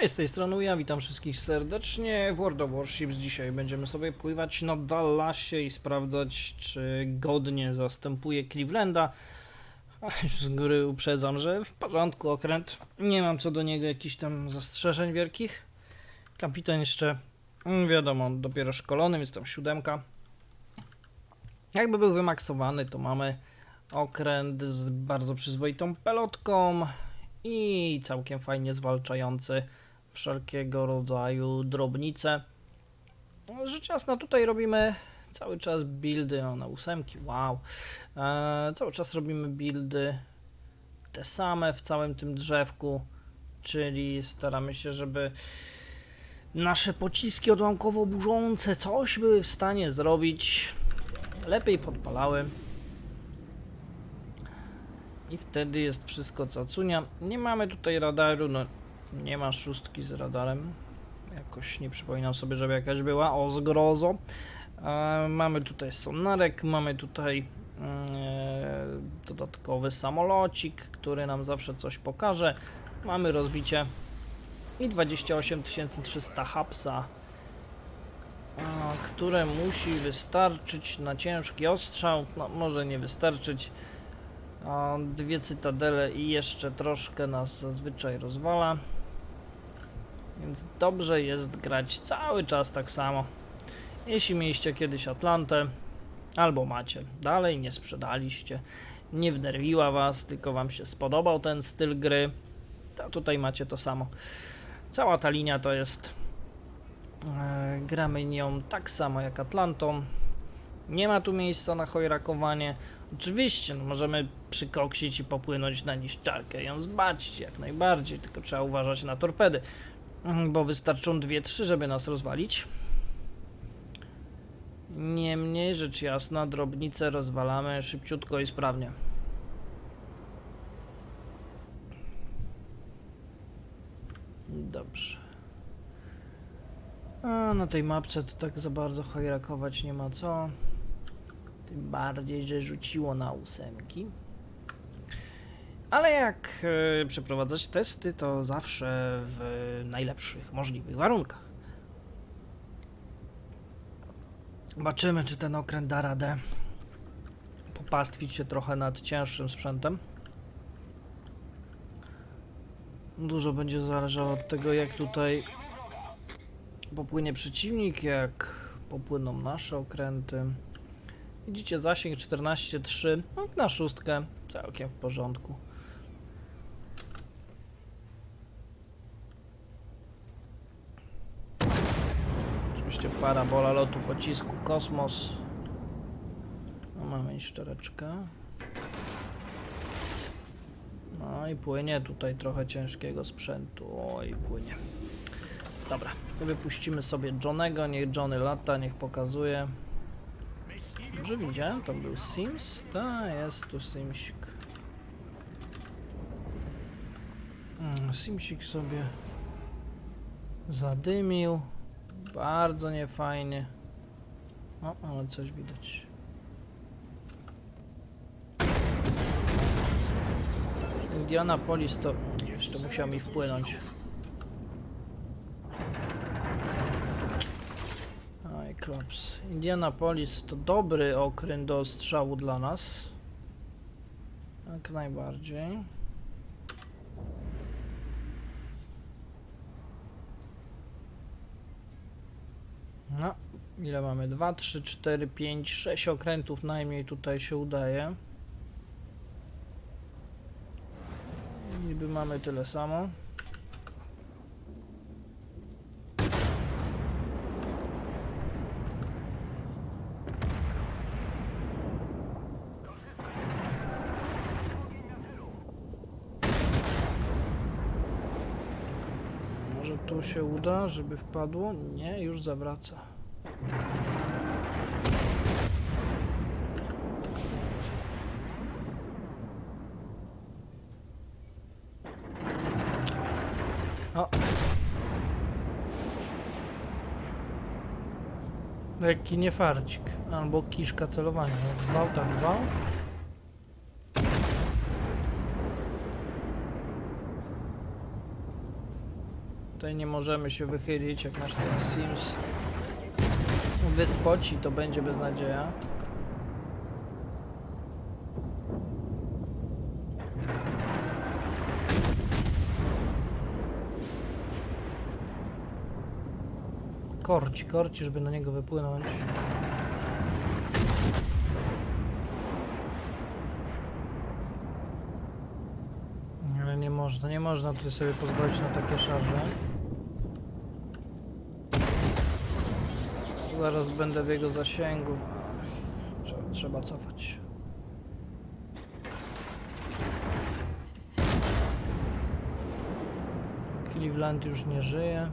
Cześć, z tej strony ja, witam wszystkich serdecznie w World of Warships. Dzisiaj będziemy sobie pływać na Dallasie i sprawdzać, czy godnie zastępuje Clevelanda. A już z góry uprzedzam, że w porządku okręt. Nie mam co do niego jakichś tam zastrzeżeń wielkich. Kapitan jeszcze, mm, wiadomo, dopiero szkolony, więc tam siódemka. Jakby był wymaksowany, to mamy okręt z bardzo przyzwoitą pelotką i całkiem fajnie zwalczający wszelkiego rodzaju drobnice. No, Rzecz jasna, tutaj robimy cały czas buildy o, na ósemki, wow. E, cały czas robimy buildy te same w całym tym drzewku, czyli staramy się, żeby nasze pociski odłamkowo-burzące coś były w stanie zrobić, lepiej podpalały. I wtedy jest wszystko cacunia. Nie mamy tutaj radaru, no nie ma szóstki z radarem. Jakoś nie przypominam sobie, żeby jakaś była. O, zgrozo. E, mamy tutaj sonarek, mamy tutaj e, dodatkowy samolocik, który nam zawsze coś pokaże. Mamy rozbicie i 28 300 hapsa, które musi wystarczyć na ciężki ostrzał. No, może nie wystarczyć. Dwie cytadele i jeszcze troszkę nas zazwyczaj rozwala. Więc dobrze jest grać cały czas tak samo. Jeśli mieliście kiedyś Atlantę, albo macie dalej, nie sprzedaliście, nie wnerwiła was, tylko wam się spodobał ten styl gry, to tutaj macie to samo. Cała ta linia to jest. E, gramy nią tak samo jak Atlantą. Nie ma tu miejsca na chojrakowanie. Oczywiście, no możemy przykoksić i popłynąć na niszczarkę, ją zbacić jak najbardziej, tylko trzeba uważać na torpedy, bo wystarczą dwie, trzy, żeby nas rozwalić. Niemniej, rzecz jasna, drobnice rozwalamy szybciutko i sprawnie. Dobrze. A na tej mapce to tak za bardzo chojrakować nie ma co. Tym bardziej, że rzuciło na ósemki. Ale jak e, przeprowadzać testy, to zawsze w najlepszych możliwych warunkach. Zobaczymy, czy ten okręt da radę popastwić się trochę nad cięższym sprzętem. Dużo będzie zależało od tego, jak tutaj popłynie przeciwnik, jak popłyną nasze okręty. Widzicie zasięg 14,3 no, na szóstkę, całkiem w porządku. Oczywiście parabola lotu pocisku Kosmos. No, mamy niszczereczkę. No i płynie tutaj trochę ciężkiego sprzętu. Oj, płynie. Dobra, wypuścimy sobie Johnego, niech Johnny lata, niech pokazuje. Dobrze widziałem, tam był Sims? Ta, jest tu Simsik. Mm, Simsik sobie zadymił. Bardzo niefajnie. O, ale coś widać. Indianapolis to... Już to musiał mi wpłynąć. Aj, klops. Indianapolis to dobry okręt do strzału dla nas. Jak najbardziej. No, ile mamy? 2, 3, 4, 5, 6 okrętów najmniej tutaj się udaje. Niby mamy tyle samo. Może tu się uda, żeby wpadło? Nie, już zawraca. O. Lekki niefarcik, albo kiszka celowania. Jak zwał, tak zwał. Tutaj nie możemy się wychylić, jak nasz ten Sims wyspoci, to będzie beznadzieja. Korci, korci, żeby na niego wypłynąć. Ale nie można, nie można tutaj sobie pozwolić na takie szarże. Zaraz będę w jego zasięgu. Trzeba, trzeba cofać. Cleveland już nie żyje.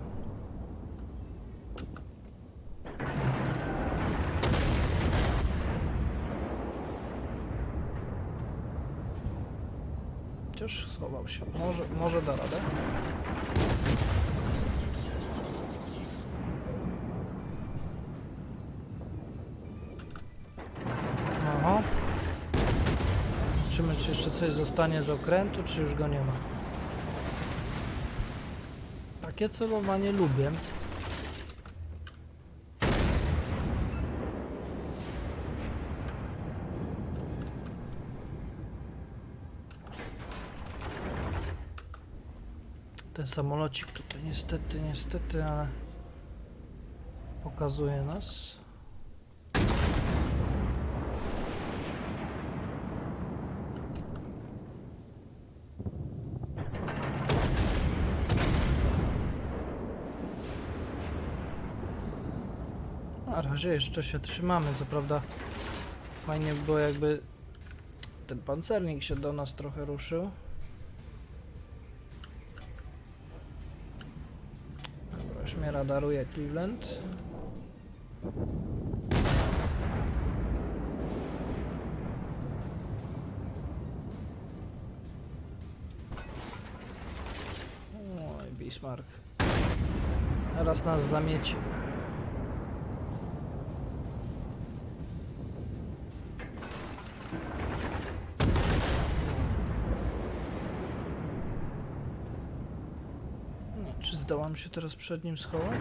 Chociaż schował się. Może, może da radę. Aha. Zobaczymy, czy jeszcze coś zostanie z okrętu, czy już go nie ma. Takie celowanie lubię. Ten samolocik tutaj niestety, niestety, ale pokazuje nas. Na razie jeszcze się trzymamy, co prawda fajnie by było jakby ten pancernik się do nas trochę ruszył. Dobra, radaruje Cleveland. Oj, Bismarck. Teraz nas zamieci. Nie, zdołam się teraz przed nim schować?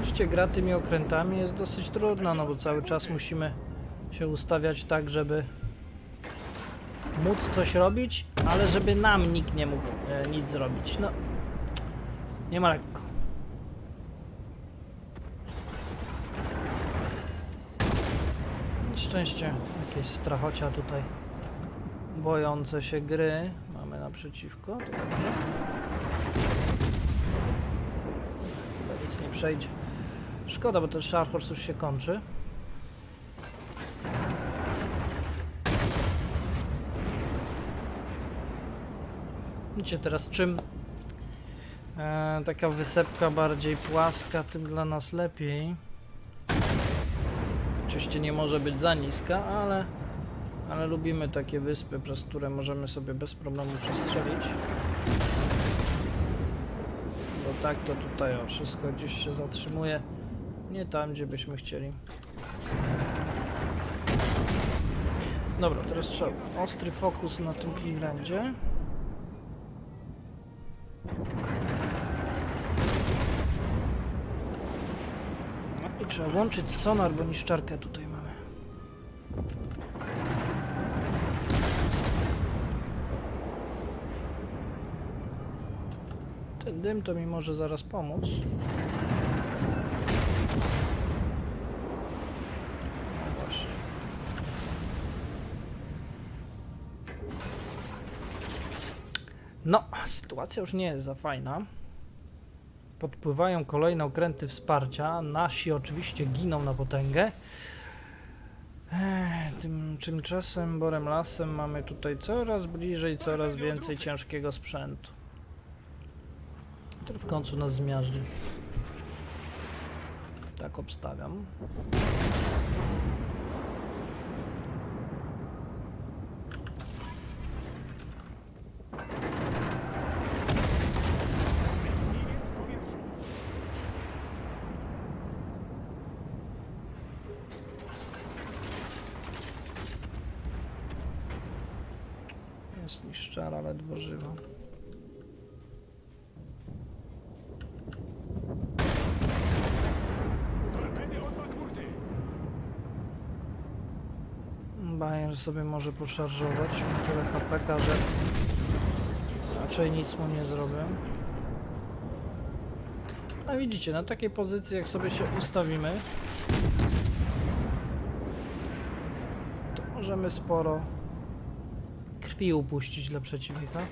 Oczywiście gra tymi okrętami jest dosyć trudna, no bo cały czas musimy się ustawiać tak, żeby móc coś robić, ale żeby nam nikt nie mógł e, nic zrobić. No, nie ma lekko. Na szczęście jakieś strachocia tutaj bojące się gry mamy naprzeciwko, to dobrze. Chyba nic nie przejdzie. Szkoda, bo ten Shark Horse już się kończy. Widzicie teraz czym e, taka wysepka bardziej płaska, tym dla nas lepiej. Oczywiście nie może być za niska, ale, ale lubimy takie wyspy, przez które możemy sobie bez problemu przestrzelić. Bo tak to tutaj o, wszystko gdzieś się zatrzymuje. Nie tam, gdzie byśmy chcieli. Dobra, teraz trzeba ostry fokus na tym Clevelandzie. Trzeba łączyć sonar, bo niszczarkę tutaj mamy. Ten dym to mi może zaraz pomóc. No. No, sytuacja już nie jest za fajna. Podpływają kolejne okręty wsparcia. Nasi oczywiście giną na potęgę. Tym, tymczasem Borem Lasem mamy tutaj coraz bliżej, coraz więcej ciężkiego sprzętu. Który w końcu nas zmiażdży. Tak obstawiam. Jest niszczara, ledwo żywa. Bajer sobie może poszarżować. Tyle HP, że raczej nic mu nie zrobię. A widzicie, na takiej pozycji jak sobie się ustawimy, to możemy sporo krwi upuścić dla przeciwnika.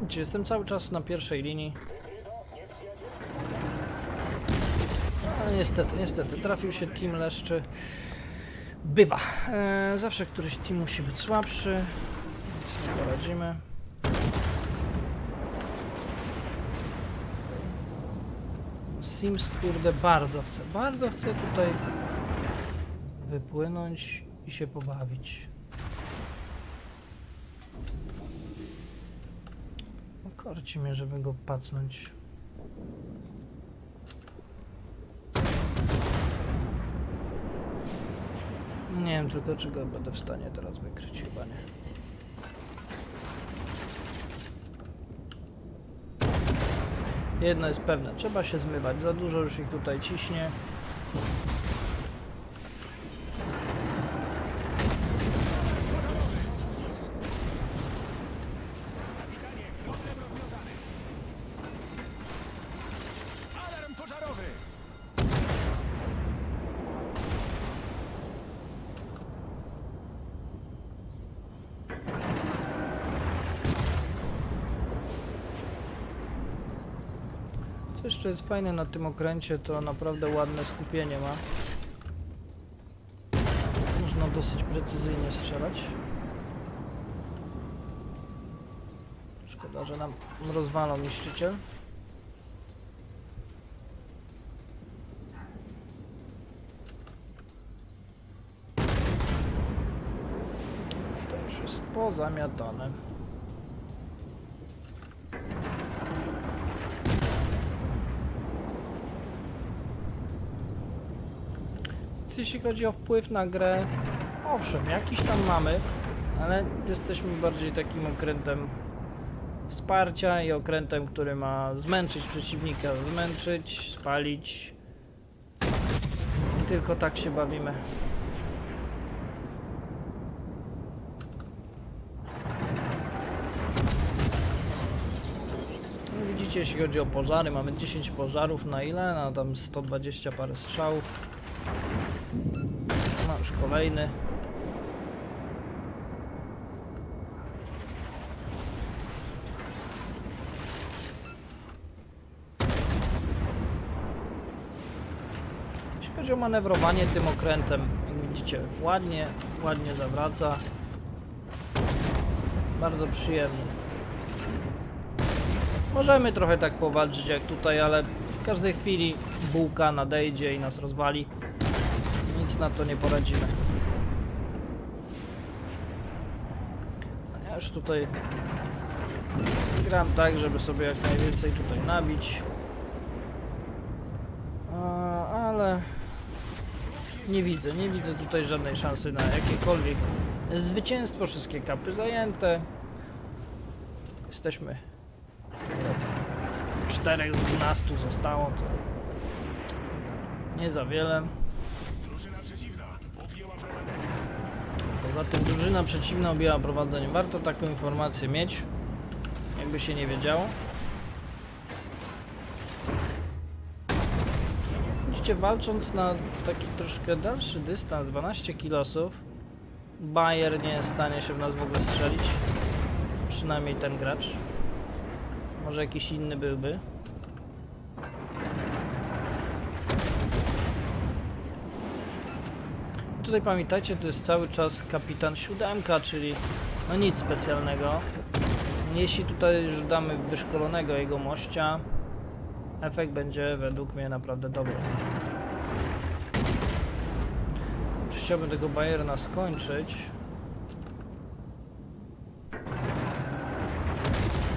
Widzicie, jestem cały czas na pierwszej linii. Ale niestety, niestety, trafił się team leszczy. Bywa. E, zawsze któryś team musi być słabszy. Nic nie poradzimy. Sims kurde bardzo chce, bardzo chce tutaj wypłynąć i się pobawić. Korci mnie, żeby go pacnąć. Nie wiem tylko, czy go będę w stanie teraz wykryć. Chyba nie. Jedno jest pewne, trzeba się zmywać. Za dużo już ich tutaj ciśnie. Jeszcze jest fajne na tym okręcie, to naprawdę ładne skupienie ma. Można dosyć precyzyjnie strzelać. Szkoda, że nam rozwalą niszczyciel. To już jest pozamiatane. Jeśli chodzi o wpływ na grę, owszem, jakiś tam mamy, ale jesteśmy bardziej takim okrętem wsparcia i okrętem, który ma zmęczyć przeciwnika, zmęczyć, spalić. I tylko tak się bawimy. No widzicie, jeśli chodzi o pożary, mamy 10 pożarów na ile? Na tam 120 parę strzałów. Kolejny. Jeśli chodzi o manewrowanie tym okrętem, jak widzicie, ładnie, ładnie zawraca. Bardzo przyjemnie. Możemy trochę tak powalczyć jak tutaj, ale w każdej chwili bułka nadejdzie i nas rozwali. Na to nie poradzimy. Ja już tutaj gram tak, żeby sobie jak najwięcej tutaj nabić. Ale nie widzę, nie widzę tutaj żadnej szansy na jakiekolwiek zwycięstwo. Wszystkie kapy zajęte. Jesteśmy. ile tam? Czterech z 12 zostało, to nie za wiele. Poza tym drużyna przeciwna objęła prowadzenie. Warto taką informację mieć, jakby się nie wiedziało. Widzicie, walcząc na taki troszkę dalszy dystans, 12 kilosów, Bayer nie stanie się w nas w ogóle strzelić. Przynajmniej ten gracz. Może jakiś inny byłby. Tutaj pamiętajcie, to jest cały czas kapitan siódemka, czyli no nic specjalnego. Jeśli tutaj już damy wyszkolonego jego mościa, efekt będzie według mnie naprawdę dobry. Już chciałbym tego Bayerna skończyć.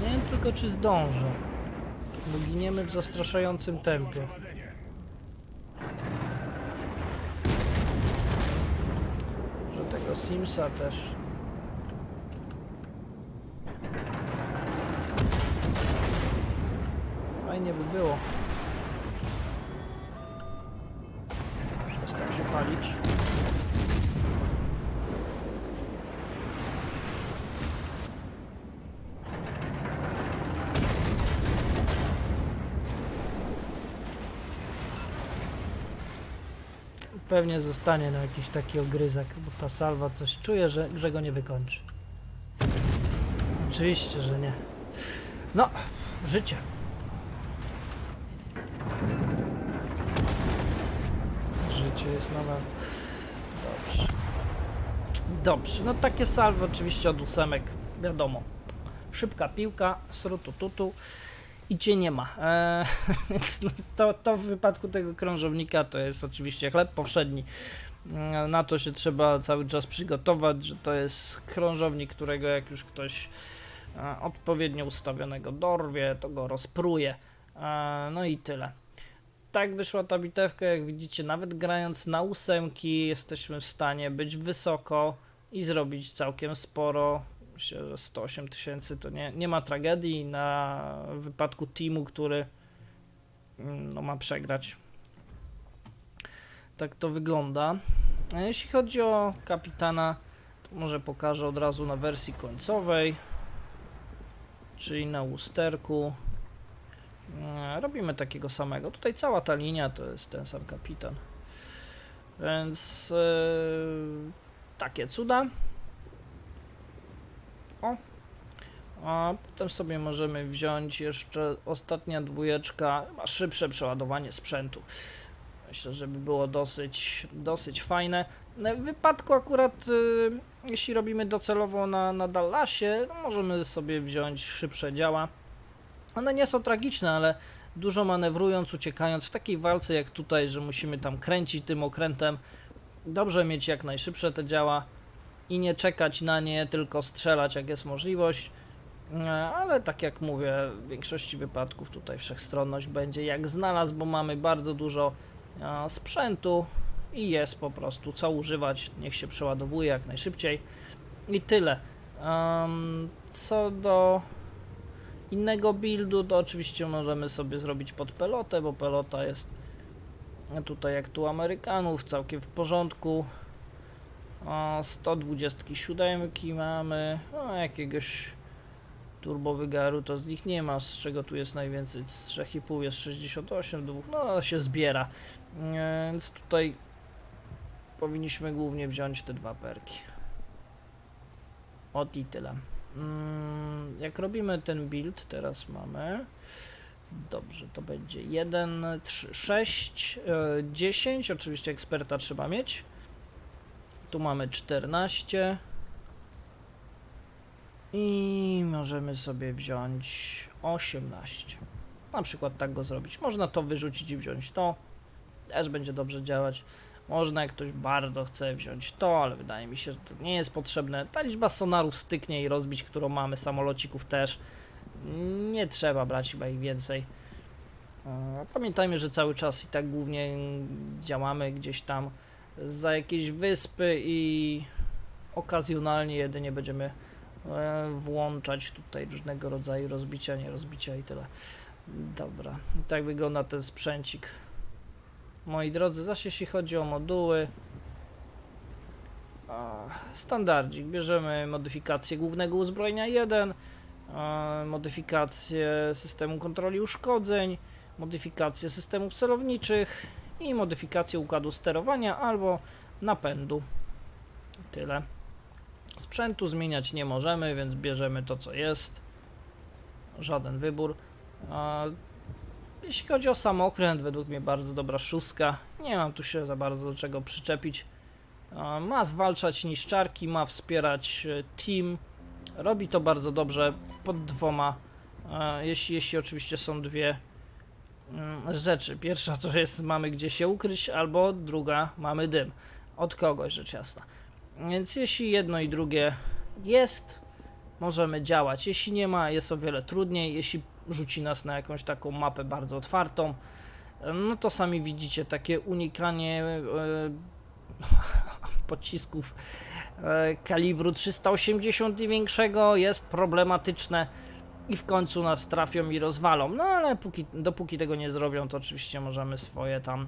Nie wiem tylko czy zdążę, bo giniemy w zastraszającym tempie. Tego Simsa też. Fajnie by było. Przestał się palić. Pewnie zostanie na jakiś taki ogryzek, bo ta salwa coś czuje, że, że go nie wykończy. Oczywiście, że nie. No, życie. Życie jest nadal. Dobrze. Dobrze, no takie salwy oczywiście od ósemek, wiadomo. Szybka piłka, srutututu i cię nie ma. Eee, więc no to, to w wypadku tego krążownika to jest oczywiście chleb powszedni. Mm, Na to się trzeba cały czas przygotować, że to jest krążownik, którego jak już ktoś e, odpowiednio ustawionego dorwie, to go rozpruje. E, no i tyle. Tak wyszła ta bitewka, jak widzicie, nawet grając na ósemki jesteśmy w stanie być wysoko i zrobić całkiem sporo. Myślę, że 108 tysięcy to nie, nie ma tragedii na wypadku teamu, który mm, no, ma przegrać. Tak to wygląda. A jeśli chodzi o kapitana, to może pokażę od razu na wersji końcowej, czyli na usterku. Mm, Robimy takiego samego. Tutaj cała ta linia to jest ten sam kapitan. Więc yy, takie cuda. O. A potem sobie możemy wziąć jeszcze ostatnia dwójeczka, chyba szybsze przeładowanie sprzętu. Myślę, że by było dosyć, dosyć fajne. W wypadku akurat, y, jeśli robimy docelowo na, na Dallasie, no możemy sobie wziąć szybsze działa. One nie są tragiczne, ale dużo manewrując, uciekając w takiej walce jak tutaj, że musimy tam kręcić tym okrętem, dobrze mieć jak najszybsze te działa i nie czekać na nie, tylko strzelać jak jest możliwość. E, Ale tak jak mówię, w większości wypadków tutaj wszechstronność będzie jak znalazł, bo mamy bardzo dużo e, sprzętu i jest po prostu co używać, niech się przeładowuje jak najszybciej i tyle. Co do innego buildu, to oczywiście możemy sobie zrobić pod pelotę, bo pelota jest tutaj jak tu Amerykanów, całkiem w porządku. O, 127 mamy, o, jakiegoś turbowygaru to z nich nie ma, z czego tu jest najwięcej, z 3,5 jest 68 dwóch, no się zbiera, więc tutaj powinniśmy głównie wziąć te dwa perki. Ot i tyle. Mm, Jak robimy ten build, teraz mamy. Dobrze, to będzie 1, 3, 6, 10. Oczywiście eksperta trzeba mieć. Tu mamy 14. I możemy sobie wziąć 18. Na przykład tak go zrobić. Można to wyrzucić i wziąć to. Też będzie dobrze działać. Można jak ktoś bardzo chce wziąć to, ale wydaje mi się, że to nie jest potrzebne. Ta liczba sonarów styknie i rozbić, którą mamy, samolocików też. Nie trzeba brać chyba ich więcej. E, Pamiętajmy, że cały czas i tak głównie działamy gdzieś tam za jakieś wyspy i okazjonalnie jedynie będziemy e, włączać tutaj różnego rodzaju rozbicia, nie rozbicia i tyle. Dobra, tak wygląda ten sprzęcik. Moi drodzy, zaś jeśli chodzi o moduły, standardzik, bierzemy modyfikację głównego uzbrojenia 1, a, modyfikację systemu kontroli uszkodzeń, modyfikację systemów celowniczych i modyfikację układu sterowania albo napędu. Tyle. Sprzętu zmieniać nie możemy, więc bierzemy to co jest. Żaden wybór. A, jeśli chodzi o samokręt, według mnie bardzo dobra szóstka. Nie mam tu się za bardzo do czego przyczepić. Ma zwalczać niszczarki, ma wspierać e, team. Robi to bardzo dobrze pod dwoma, jeśli, jeśli oczywiście są dwie rzeczy. Pierwsza to jest mamy gdzie się ukryć, albo druga mamy dym. Od kogoś, rzecz jasna. Więc jeśli jedno i drugie jest, możemy działać. Jeśli nie ma, jest o wiele trudniej. Jeśli rzuci nas na jakąś taką mapę bardzo otwartą, no to sami widzicie takie unikanie e, pocisków e, kalibru 380 i większego jest problematyczne i w końcu nas trafią i rozwalą. No ale póki, dopóki tego nie zrobią, to oczywiście możemy swoje tam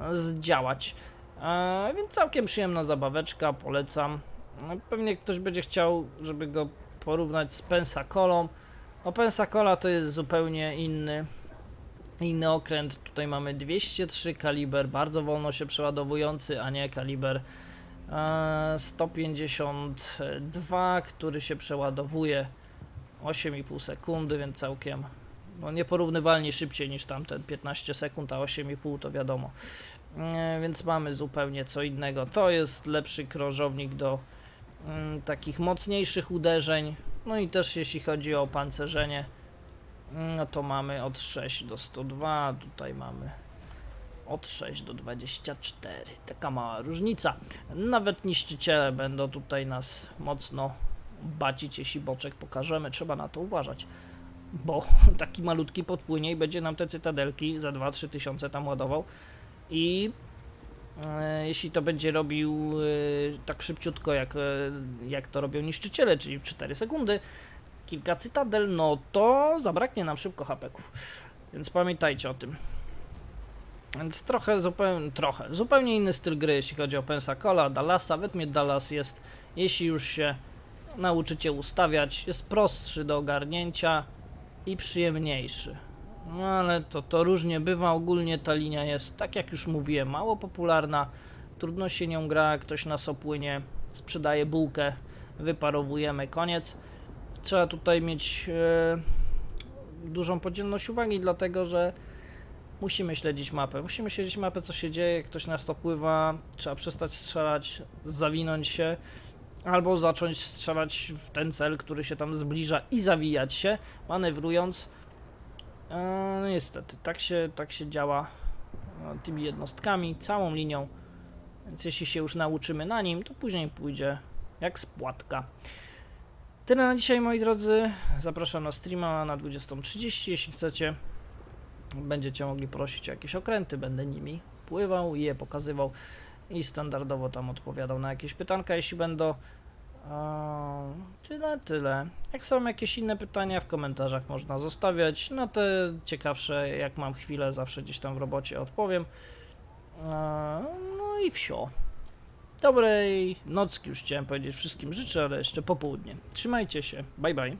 e, zdziałać. E, więc całkiem przyjemna zabaweczka, polecam. No, pewnie ktoś będzie chciał, żeby go porównać z Pensacolą. No Pensacola to jest zupełnie inny, inny okręt. Tutaj mamy 203 kaliber, bardzo wolno się przeładowujący, a nie kaliber e, 152, który się przeładowuje 8,5 sekundy, więc całkiem no, nieporównywalnie szybciej niż tamten 15 sekund, a 8,5 to wiadomo. E, więc mamy zupełnie co innego. To jest lepszy krążownik do mm, takich mocniejszych uderzeń. No i też jeśli chodzi o pancerzenie, mm, no to mamy od 6 do 102, tutaj mamy od 6 do 24. Taka mała różnica. Nawet niszczyciele będą tutaj nas mocno bacić, jeśli boczek pokażemy. Trzeba na to uważać. Bo taki malutki podpłynie i będzie nam te cytadelki za 2-3 tysiące tam ładował. I e, jeśli to będzie robił e, tak szybciutko, jak, e, jak to robią niszczyciele, czyli w 4 sekundy, kilka cytadel, no to zabraknie nam szybko hapeków. Więc pamiętajcie o tym. Więc trochę, zupełnie, trochę, zupełnie inny styl gry, jeśli chodzi o Pensacola, Dallasa. Według mnie Dallas jest, jeśli już się nauczycie ustawiać, jest prostszy do ogarnięcia i przyjemniejszy. No ale to, to różnie bywa, ogólnie ta linia jest, tak jak już mówiłem, mało popularna, trudno się nią gra, ktoś nas opłynie, sprzedaje bułkę, wyparowujemy, koniec. Trzeba tutaj mieć e, dużą podzielność uwagi, dlatego że musimy śledzić mapę. Musimy śledzić mapę, co się dzieje, ktoś nas opływa, trzeba przestać strzelać, zawinąć się, albo zacząć strzelać w ten cel, który się tam zbliża i zawijać się, manewrując. E, no niestety, tak się, tak się działa e, tymi jednostkami, całą linią. Więc jeśli się już nauczymy na nim, to później pójdzie jak spłatka. Tyle na dzisiaj, moi drodzy. Zapraszam na streama na 20.30, jeśli chcecie. Będziecie mogli prosić o jakieś okręty, będę nimi pływał i je pokazywał i standardowo tam odpowiadał na jakieś pytanka, jeśli będą. Tyle, tyle. Jak są jakieś inne pytania, w komentarzach można zostawiać. Na te ciekawsze, jak mam chwilę, zawsze gdzieś tam w robocie odpowiem. No i wsio. Dobrej nocki już chciałem powiedzieć wszystkim życzę, ale jeszcze popołudnie. Trzymajcie się. Bye bye.